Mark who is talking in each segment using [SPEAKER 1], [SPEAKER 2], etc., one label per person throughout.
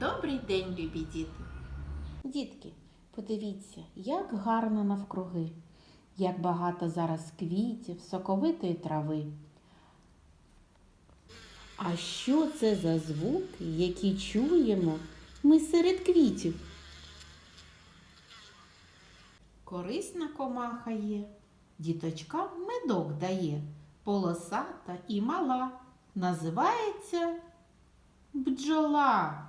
[SPEAKER 1] Добрий день, любі діти. Дітки, подивіться, як гарно навкруги, як багато зараз квітів, соковитої трави. А що це за звуки, які чуємо ми серед квітів? Корисна комаха є, діточкам медок дає, полосата і мала, називається бджола.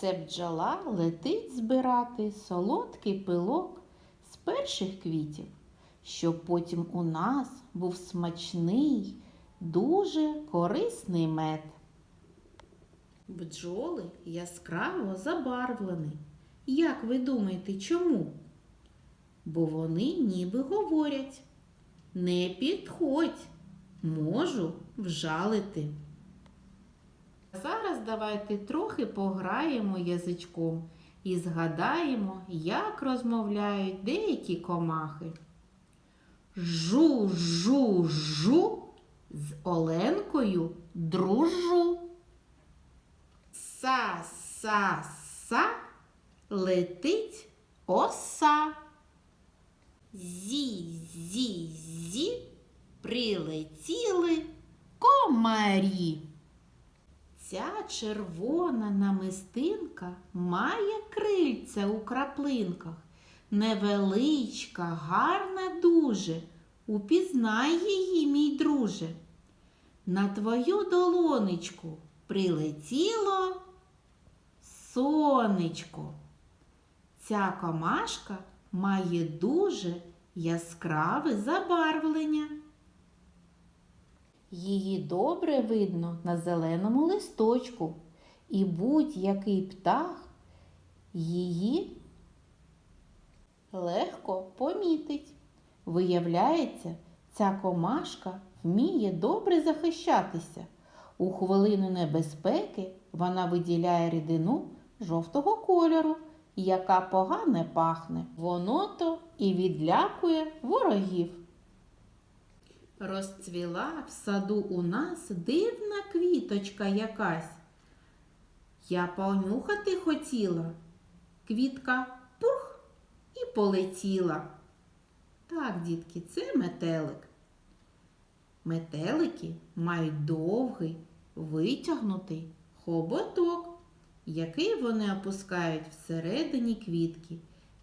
[SPEAKER 1] Це бджола летить збирати солодкий пилок з перших квітів, щоб потім у нас був смачний, дуже корисний мед. Бджоли яскраво забарвлені. Як ви думаєте, чому? Бо вони ніби говорять не підходь, можу вжалити. Зараз давайте трохи пограємо язичком і згадаємо, як розмовляють деякі комахи. Жу, жу, жу, з Оленкою дружу. Са, са, са, летить оса. Зі, зі, зі, прилетіли комарі. Ця червона намистинка має крильця у краплинках. Невеличка, гарна дуже. Упізнай її, мій друже. На твою долонечку прилетіло сонечко. Ця комашка має дуже яскраве забарвлення. Її добре видно на зеленому листочку, і будь-який птах її легко помітить. Виявляється, ця комашка вміє добре захищатися. У хвилину небезпеки вона виділяє рідину жовтого кольору, яка погано пахне. Воно то і відлякує ворогів. Розцвіла в саду у нас дивна квіточка якась. Я понюхати хотіла. Квітка пух і полетіла. Так, дітки, це метелик. Метелики мають довгий, витягнутий хоботок, який вони опускають всередині квітки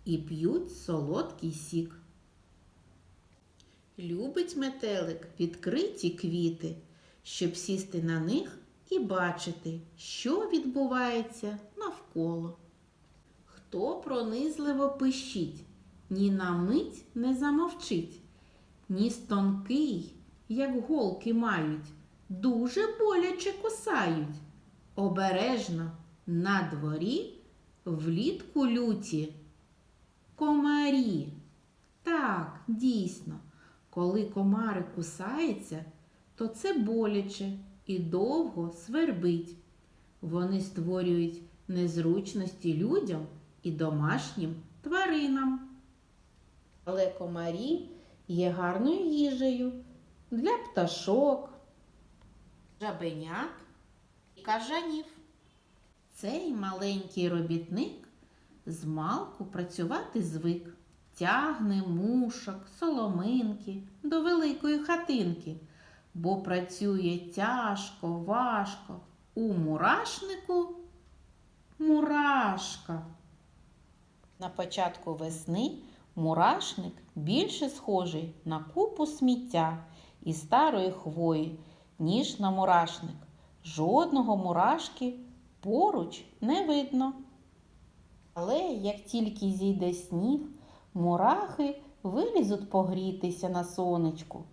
[SPEAKER 1] і п'ють солодкий сік. Любить метелик відкриті квіти, щоб сісти на них і бачити, що відбувається навколо. Хто пронизливо пищить, ні на мить не замовчить, ні тонкий, як голки мають, дуже боляче кусають. Обережно на дворі влітку люті. Комарі. Так, дійсно. Коли комари кусаються, то це боляче і довго свербить. Вони створюють незручності людям і домашнім тваринам. Але комарі є гарною їжею для пташок, жабенят і кажанів. Цей маленький робітник змалку працювати звик тягне мушок, соломинки до великої хатинки, бо працює тяжко, важко. У мурашнику мурашка. На початку весни мурашник більше схожий на купу сміття і старої хвої, ніж на мурашник. Жодного мурашки поруч не видно. Але як тільки зійде сніг, Мурахи вилізуть погрітися на сонечку.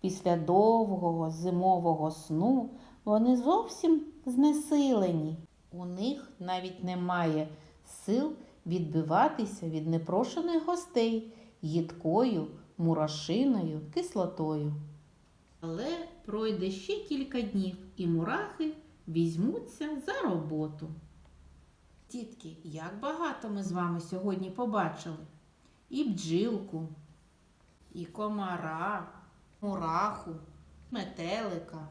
[SPEAKER 1] Після довгого зимового сну вони зовсім знесилені. У них навіть немає сил відбиватися від непрошених гостей їдкою, мурашиною, кислотою. Але пройде ще кілька днів, і мурахи візьмуться за роботу. Дітки, як багато ми з вами сьогодні побачили і бджілку, і комара, мураху, метелика,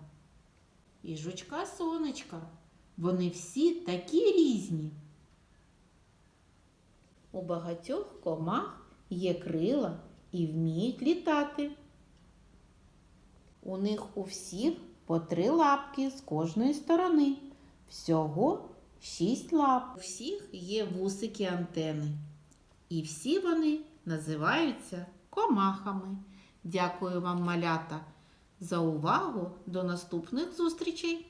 [SPEAKER 1] і жучка сонечка. Вони всі такі різні. У багатьох комах є крила і вміють літати. У них у всіх по три лапки з кожної сторони. Всього шість лап. У всіх є вусики антени. І всі вони називаються комахами. Дякую вам, малята, за увагу. До наступних зустрічей!